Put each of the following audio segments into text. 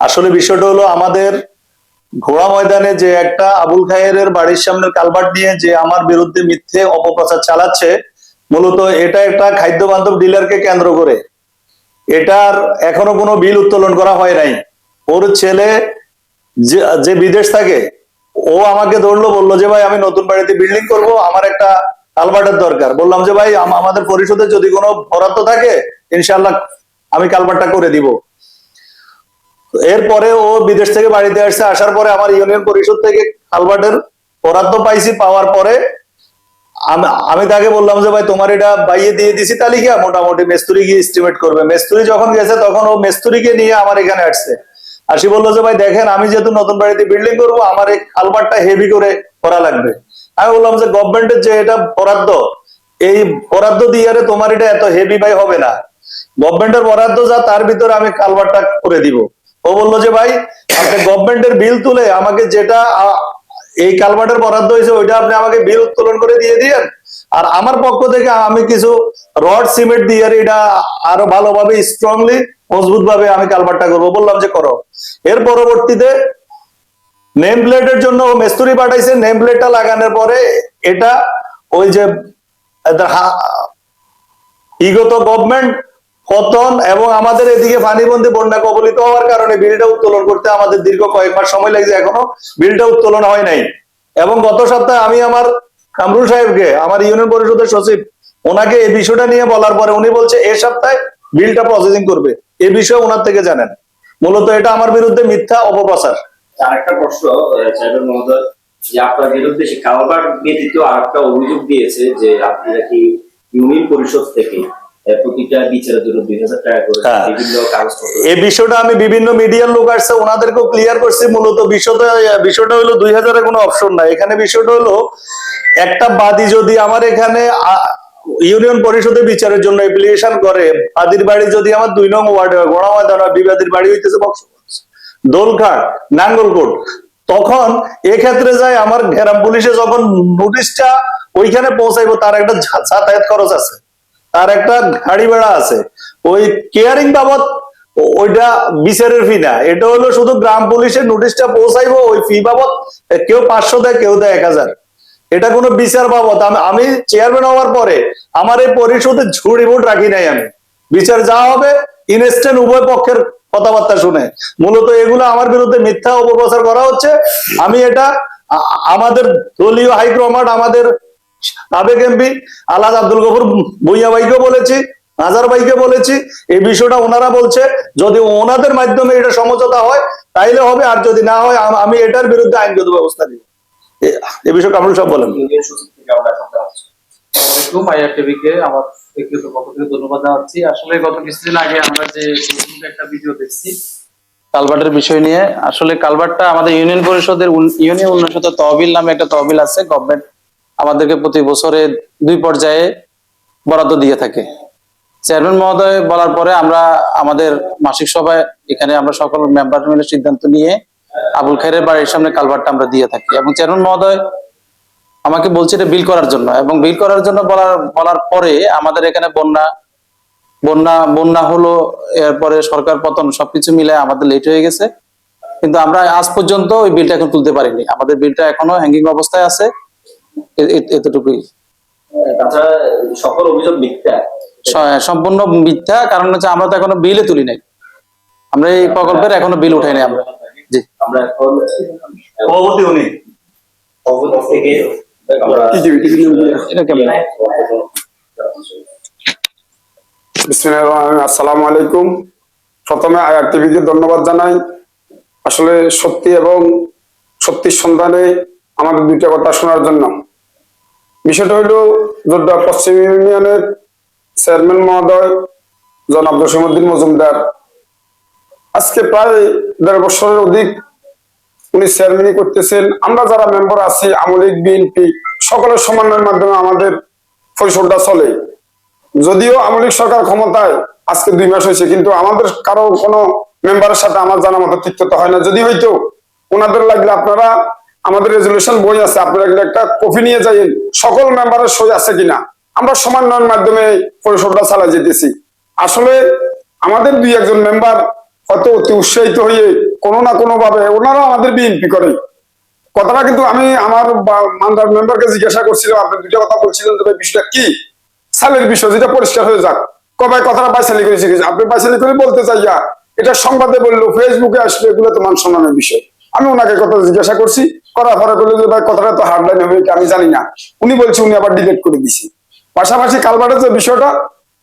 আসলে বিষয়টা হলো আমাদের ঘোড়া ময়দানে যে একটা আবুল খায়ের বাড়ির সামনের কালভার্ট নিয়ে যে আমার বিরুদ্ধে মিথ্যে অপপ্রচার চালাচ্ছে, মূলত এটা একটা খাদ্য বান্ধব ডিলারকে কেন্দ্র করে। এটার এখনও কোনো বিল উত্তোলন করা হয় নাই। ওর ছেলে যে যে বিদেশ থাকে, ও আমাকে ধরলো, বলল যে, ভাই, আমি নতুন বাড়িতে বিল্ডিং করব, আমার একটা কালভার্টের দরকার। বললাম যে, ভাই আমাদের পরিষদে যদি কোনো বরাদ্দ থাকে ইনশাল্লাহ আমি কালভার্টটা করে দিব। এরপরে ও বিদেশ থেকে বাড়িতে আসছে আসার পরে আমার ইউনিয়ন পরিষদ থেকে কালভার্টের বরাদ্দ পাইছি, পাওয়ার পরে আমি- তাকে বললাম যে, ভাই, তোমার এটা বাইয়ে দিয়ে দিছি তালিকা, মোটামুটি মেস্তুরি গিয়ে এস্টিমেট করবে। মেস্তুরি যখন গেছে, তখন ও মেস্তুরিকে নিয়ে আমার এখানে আসছে। আসি বলল যে, ভাই, দেখেন, আমি যেহেতু নতুন বাড়িতে বিল্ডিং করব, আমার এই কালভারটা হেভি করে করা লাগবে। আমি বললাম যে গভর্নমেন্টের যে এটা বরাদ্দ, এই বরাদ্দ দিয়ে তোমার এটা এত হেভি ভাই হবে না। গভর্নমেন্টের বরাদ্দ যা, তার ভিতরে আমি কালভারটা করে দিব। ও বলল যে, ভাই আপনি গভর্নমেন্টের বিল তুলে আমাকে যেটা এই কালভার্টের বরাদ্দ হয়েছে, ওইটা আপনি আমাকে বিল উত্তোলন করে দিয়ে দিয়েন। আর আমার পক্ষ থেকে আমি কিছু রড, সিমেন্ট দিয়ে এটা আরও ভালোভাবে স্ট্রংলি মজবুত ভাবে আমি কালভারটা করব। বললাম যে, করো। এর পরবর্তীতে নেম প্লেটের জন্য মেস্তুরি পাঠাইছে। নেম প্লেটটা লাগানোর পরে এটা ওই যে বিগত গভর্নমেন্ট পতন এবং আমাদের এদিকে পানিবন্দী বন্যা কবলিত হওয়ার কারণে বিলটা উত্তোলন করতে আমাদের দীর্ঘ কয়েক মাস সময় লাগছে। এখনও বিলটা উত্তোলন হয় নাই। এবং গত সপ্তাহে আমি আমার কামরুল সাহেবকে, আমার ইউনিয়ন পরিষদের সচিব, ওনাকে এই বিষয়টা নিয়ে বলার পরে উনি বলছে, এ সপ্তাহে বিলটা প্রসেসিং করবে। এই বিষয়ে ওনার থেকে জানেন। মূলত এটা আমার বিরুদ্ধে মিথ্যা অপপ্রচার। আরেকটা প্রশ্ন যে আপনার বিরুদ্ধে কালবার ব্যতীত আর একটা অভিযোগ দিয়েছে যে আপনি নাকি ইউনিয়ন পরিষদ থেকে হ্যাঁ। বিভিন্ন কাগজপত্র। এই বিষয়টা আমি বিভিন্ন মিডিয়ার লোক আসছে ওনাদেরকেও ক্লিয়ার করছি মূলত। বিষয়টা বিষয়টা হলো দুই হাজারের কোনো অপশন না এখানে বিষয়টা হলো একটা বাদী যদি আমার এখানে ইউনিয়ন পরিষদে বিচারের জন্য অ্যাপ্লিকেশন করে বাদীর বাড়ি যদি আমার দুই নং ওয়ার্ডে হয় বিবাদীর বাড়ি হইতেছে বক্সগঞ্জ দোলঘাট নাঙ্গলকোট তখন এক্ষেত্রে যায় আমার গ্রাম পুলিশে যখন নোটিশটা ওইখানে পৌঁছাইবো তার একটা যাতায়াত খরচ আছে। তার একটা গাড়ি ভাড়া আছে। ওই কেয়ারিং বাবদ ওইটা বিচারের ফি না এটা হলো শুধু গ্রাম পুলিশের নোটিশটা পৌঁছাইবো, ওই ফি বাবদ কেউ পাঁচশো দেয়, কেউ দেয় এক হাজার। এটা কোনো বিচার বাবদ। আমি- চেয়ারম্যান হওয়ার পরে আমার এই পরিষদে ঝুড়ি ভোট রাখি নাই আমি। বিচার যা হবে ইনস্ট্যান্ট উভয় পক্ষের কথাবার্তা শুনে। মূলত এগুলো আমার বিরুদ্ধে মিথ্যা অপপ্রচার করা হচ্ছে। আমি এটা আমাদের দলীয় হাইকমান্ড, আমাদের সাবেক এমপি আলাদ আব্দুল গফুর ভুইয়া ভাইকে বলেছি নাজার ভাইকে বলেছি। এই বিষয়টা ওনারা বলছে যদি ওনাদের মাধ্যমে এটা সমঝোতা হয় তাইলে হবে আর যদি না হয় আমি এটার বিরুদ্ধে আইনগত ব্যবস্থা নিব। এ- বিষয়ে কামরুল সাহেব বলেন। ইউনিয়ন সচিব থেকে আমরা এখন জানছি আসসালামাইকুম আইআর টিভিকে আমার ব্যক্তিগত পক্ষ থেকে ধন্যবাদ জানাচ্ছি। আসলে গত কিছুদিন আগে আমরা যে একটা ভিডিও দেখছি কালভার্টের বিষয় নিয়ে আসলে কালভার্টটা আমাদের ইউনিয়ন পরিষদের ইউনিয়ন উন্নয়ন তহবিল নামে একটা তহবিল আছে গভর্নমেন্ট আমাদেরকে প্রতি বছরে দুই পর্যায়ে বরাদ্দ দিয়ে থাকে। চেয়ারম্যান মহোদয় বলার পরে আমরা আমাদের মাসিক সভায় এখানে আমরা সকল মেম্বার মিলে সিদ্ধান্ত নিয়ে আবুল খাইরের বাড়ির সামনে কালভারটা আমরা দিয়ে থাকি এবং চেয়ারম্যান মহোদয় আমাকে বলছে এটা বিল করার জন্য এবং বিল করার জন্য বলার বলার পরে আমাদের এখানে বন্যা বন্যা বন্যা হলো এরপরে সরকার পতন সবকিছু মিলে আমাদের লেট হয়ে গেছে। কিন্তু আমরা আজ পর্যন্ত ওই বিলটা এখন তুলতে পারিনি। আমাদের বিলটা এখনও হ্যাঙ্গিং অবস্থায় আছে। এতটুকুই। সকল অভিযোগ মিথ্যা। সম্পূর্ণ মিথ্যা কারণ হচ্ছে আমরা তো এখনও বিলে তুলি নাই। আমরা এই প্রকল্পের এখনও বিল উঠাই নাই আমরা। জি। আমরা এখন সভাপতি উনি। থেকে। আসসালামু আলাইকুম। প্রথমে আয়ার টিভিকে ধন্যবাদ জানাই। আসলে সত্যি এবং সত্যির সন্ধানে আমাদের দুইটা কথা শোনার জন্য। বিষয়টা হইল যোদ্ধা পশ্চিম ইউনিয়নের চেয়ারম্যান মহোদয়, জনাব জসিমুদ্দিন মজুমদার। আজকে প্রায় দেড় বছরের অধিক উনি চেয়ারম্যানই করতেছেন। আমরা যারা মেম্বার আছি আমলিক বিএনপি, সকলের সমন্বয়ের মাধ্যমে আমাদের পরিষদটা চলে। যদিও আমলিক সরকার ক্ষমতায় আজকে দুই মাস হয়েছে, কিন্তু আমাদের কারও কোনো মেম্বারের সাথে আমার জানা মতো তিক্ততা হয় না। যদি হয়তো ওনাদের লাগলে আপনারা আমাদের রেজলিউশন বই আছে, আপনারা একটা কপি নিয়ে যাইন সকল মেম্বারের সই আছে কিনা? আমরা সমন্বয়ের মাধ্যমে পরিষদটা চালাই যেতেছি। আসলে আমাদের দুই একজন মেম্বার হয়তো অতি উৎসাহিত হয়ে কোনো না কোনো ভাবে ওনারা আমাদের বিএনপি করে। কথাটা কিন্তু আমি আমার মান্দার মেম্বারকে জিজ্ঞাসা করছিলাম, আপনি দুইটা কথা বলছিলেন যে বিষয়টা কি? সালের বিষয় যেটা পরিষ্কার হয়ে যাক। কবে কথাটা বাইসালি করে শিখেছি? আপনি বাইসালি করে বলতে চাইয়া এটা সংবাদে বলল ফেসবুকে আসলে, এগুলো তো মান সম্মানের বিষয়। আমি ওনাকে কথা জিজ্ঞাসা করছি করার পরে বলল ভাই কথাটা তো হার্ডলাইন হবে আমি জানি না। উনি বলছে, উনি আবার ডিলেট করে দিছি। পাশাপাশি কালভার্টের যে বিষয়টা,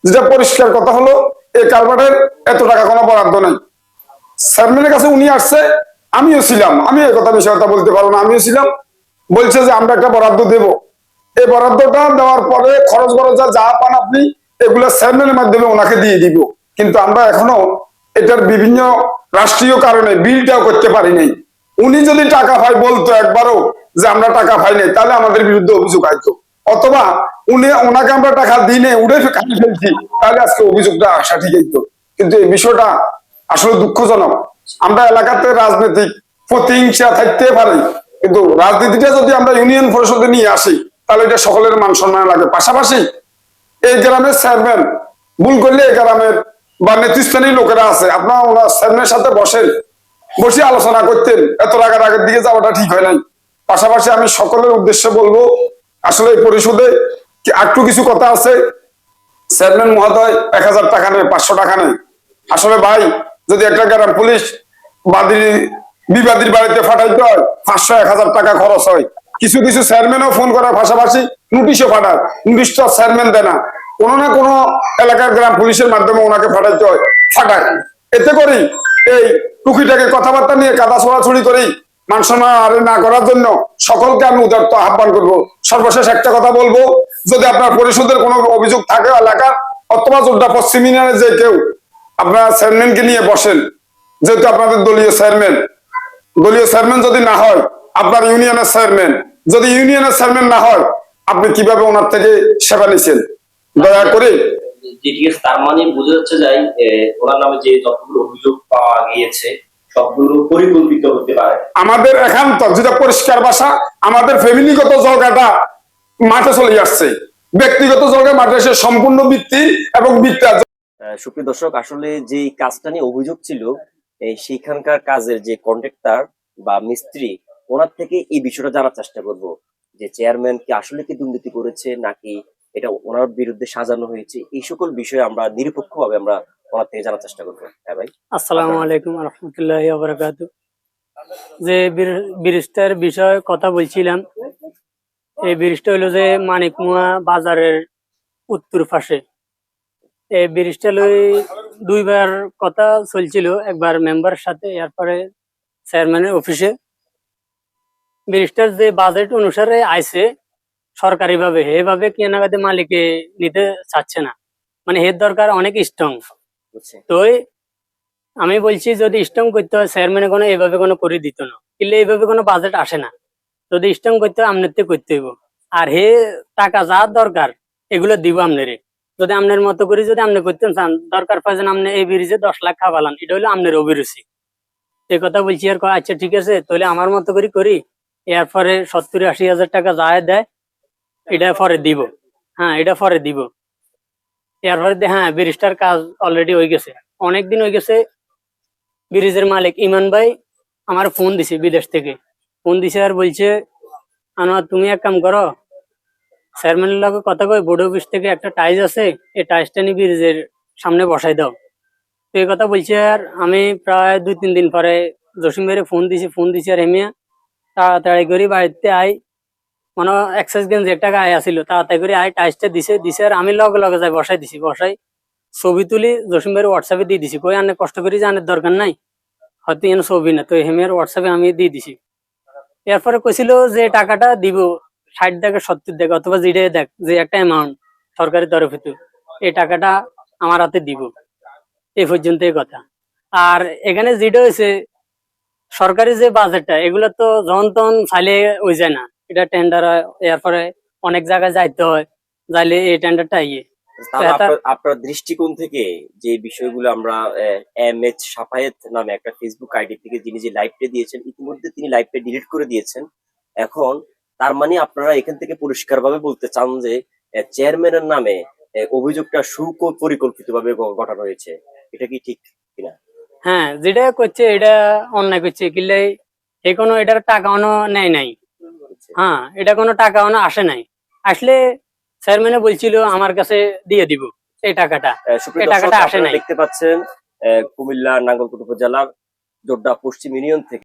যেটা পরিষ্কার কথা হলো, এই কালভার্টের এত টাকা কোনো বরাদ্দ নেই। চেয়ারম্যানের কাছে উনি আসছে, আমিও ছিলাম। আমি এই কথা বিষয়ে কথা বলতে পারব না, আমিও ছিলাম। বলছে যে, আমরা একটা বরাদ্দ দেব। এই বরাদ্দটা দেওয়ার পরে খরচ খরচা যা পান আপনি, এগুলো চেয়ারম্যানের মাধ্যমে ওনাকে দিয়ে দিব। কিন্তু আমরা এখনও এটার বিভিন্ন রাষ্ট্রীয় কারণে বিলটাও করতে পারি নাই। উনি যদি টাকা পায় বলতো একবারও যে আমরা টাকা পাই নাই, তাহলে আমাদের বিরুদ্ধে অভিযোগ আইতো। অথবা উনি, ওনাকে আমরা টাকা দিনে উড়ে খালি ফেলছি, তাহলে আজকে অভিযোগটা আসা ঠিক হইতো। কিন্তু এই বিষয়টা আসলে দুঃখজনক। আমরা এলাকাতে রাজনৈতিক প্রতিহিংসা থাকতে পারি, কিন্তু রাজনীতিটা যদি আমরা ইউনিয়ন পরিষদে নিয়ে আসি, তাহলে এটা সকলের মান সম্মান লাগে। পাশাপাশি এই গ্রামের চেয়ারম্যান, ভুল করলে এই গ্রামের বা নেতৃস্থানীয় লোকেরা আছে, আপনার ওনার চেয়ারম্যানের সাথে বসেন। বসে আলোচনা করতেন, এত রাগের আগের দিকে যাওয়াটা ঠিক হয় নাই। পাশাপাশি আমি সকলের উদ্দেশ্যে বলব, আসলে এই পরিষদে একটু কিছু কথা আছে? চেয়ারম্যান মহোদয়, এক হাজার টাকা নেয়, পাঁচশো টাকা নেয়। আসলে ভাই, যদি একটা গ্রাম পুলিশ বাদী, বিবাদীর বাড়িতে ফাটাইতে হয়, পাঁচশো, এক হাজার টাকা খরচ হয়। কিছু কিছু চেয়ারম্যানও ফোন করার পাশাপাশি নোটিশও পাঠায়। নোটিশটা চেয়ারম্যান দেয় না। কোনো না কোনো এলাকার গ্রাম পুলিশের মাধ্যমে ওনাকে ফাটাইতে হয়। ফাটায়। এতে করেই এই টুকিটাকে কথাবার্তা নিয়ে কাদা ছড়াছড়ি করেই আরে না করার জন্য সকলকে আমি উদার্ত আহ্বান করব। সর্বশেষ একটা কথা বলব, যদি আপনার পরিষদের কোনো অভিযোগ থাকে এলাকার, অথবা যোদ্ধা পশ্চিম ইউনিয়নের যে কেউ আপনার চেয়ারম্যানকে নিয়ে বসেন, যেহেতু আপনাদের দলীয় চেয়ারম্যান দলীয় চেয়ারম্যান যদি না হয়, আপনার ইউনিয়নের চেয়ারম্যান, যদি ইউনিয়নের চেয়ারম্যান না হয়, আপনি কীভাবে ওনার থেকে সেবা নিছেন দয়া করে ঠিক আছে তার মানে বোঝা যাচ্ছে যাই ওনার নামে যে যতগুলো অভিযোগ পাওয়া গিয়েছে সবগুলো পরিকল্পিত হতে পারে। আমাদের একান্ত যেটা পরিষ্কার ভাষা আমাদের ফ্যামিলিগত জায়গাটা মাঠে চলে আসছে ব্যক্তিগত জায়গা মাঠে এসে সম্পূর্ণ বৃত্তি এবং বৃত্তা সুপ্রিয় দর্শক আসলে যে কাজটা নিয়ে অভিযোগ ছিল এই সেইখানকার কাজের যে কন্ট্রাক্টর বা মিস্ত্রি ওনার থেকে এই বিষয়টা জানার চেষ্টা করব যে চেয়ারম্যান কি আসলে কি দুর্নীতি করেছে নাকি এটা ওনার বিরুদ্ধে সাজানো হয়েছে। এই সকল বিষয়ে আমরা নিরপেক্ষভাবে আমরা ওনার থেকে জানার চেষ্টা করব। হ্যাঁ ভাই। আসসালামু আলাইকুম রহমতুল্লাহ যে বীর- ব্রিজটার বিষয়ে কথা বলছিলাম, এই ব্রিজটা হলো যে মানিকমুয়া বাজারের উত্তর পাশে। এই ব্রিজটা লই দুইবার কথা চলছিল, একবার মেম্বার সাথে, এরপরে চেয়ারম্যানের অফিসে। ব্রিজটার যে বাজেট অনুসারে আইছে সরকারি ভাবে এভাবে কেনাকাটি মালিকে নিতে চাচ্ছে না। মানে এর দরকার অনেক স্ট্রং তো আমি বলছি যদি স্ট্রং করতে হয় চেয়ারম্যানে কোনো এইভাবে কোনো করে দিত না। কিন্তু এইভাবে কোনো বাজেট আসে না। যদি স্ট্রং করতে হয় আমনেরতে করতে হইব। আর হে টাকা যা দরকার এগুলো দিব আপনার যদি আপনার মতো করে যদি আপনি করতেন চান দরকার পাইছেন আপনি এই ব্রিজে দশ লাখ খাওয়ালান এটা হলো আমনের অভিরুচি। এই কথা বলছি আর আচ্ছা ঠিক আছে তাহলে আমার মতো করে করি। এরপরে সত্তর আশি হাজার টাকা যা দেয়। এটা পরে দিব। হ্যাঁ এটা পরে দিব। এরপরে হ্যাঁ ব্রিজটার কাজ অলরেডি হয়ে গেছে। অনেকদিন হয়ে গেছে ব্রিজের মালিক ইমান ভাই আমার ফোন দিছে বিদেশ থেকে। ফোন দিছে আর বলছে, আনোয়ার, তুমি এক কাম করো। চেয়ারম্যানের লগে কথা কই বোর্ড অফিস থেকে একটা টাইজ আছে, এই টাইজটা নিয়ে ব্রিজের সামনে বসাই দাও। তো এই কথা বলছে আর আমি প্রায় দুই তিন দিন পরে জসিম ফোন দিছি ফোন দিছি আর হেমিয়া, তাড়াতাড়ি করে, বাড়িতে আই মানে এক্সাইজ গেঞ্জ এক টাকা আয় আসিল তাড়াতাড়ি করে আয় টাইসটা দিছে দিছে, আর আমি লগে লগে যাই, বসাই দিছি, বসাই ছবি তুলি জসিম ভাইয়ের হোয়াটসঅ্যাপে দিয়ে দিছি, কই আনে কষ্ট করে জানার দরকার নাই, হয়তো এনে ছবি না, তো হেমের হোয়াটসঅ্যাপে আমি দিয়ে দিছি। এরপরে কইছিল যে টাকাটা দিব, ষাট টাকা সত্তর টাকা অথবা যেটা দেখ, যে একটা অ্যামাউন্ট সরকারি তরফে তো, এই টাকাটা আমার হাতে দিব। এই পর্যন্ত এই কথা। আর এখানে যেটা হয়েছে সরকারি যে বাজেটটা এগুলো তো যখন তখন চাইলে হয়ে যায় না। এটা টেন্ডার হয় এরপরে অনেক জায়গায় যাইতে হয় যাইলে এই টেন্ডারটা ইয়ে। আপনার- দৃষ্টিকোণ থেকে যে বিষয়গুলো আমরা এম এইচ সাফায়েত নামে একটা ফেসবুক আইডি থেকে যিনি যে লাইভটা দিয়েছেন ইতিমধ্যে তিনি লাইভটা ডিলিট করে দিয়েছেন। এখন তার মানে আপনারা এখান থেকে পরিষ্কার ভাবে বলতে চান যে চেয়ারম্যানের নামে অভিযোগটা সুপরিকল্পিত ভাবে গঠন হয়েছে। এটা কি ঠিক কিনা? হ্যাঁ যেটা করছে এটা অন্যায় করছে। কিনলে এ কোনো এটার টাকা অনো নেয় নাই। হ্যাঁ এটা কোনো টাকা ওনা আসে নাই। আসলে চেয়ারম্যানে বলছিল আমার কাছে দিয়ে দিব এই টাকাটা। এই টাকাটা আসে নাই। দেখতে পাচ্ছেন কুমিল্লা নাঙ্গলকোট উপজেলার জোড্ডা পশ্চিম ইউনিয়ন থেকে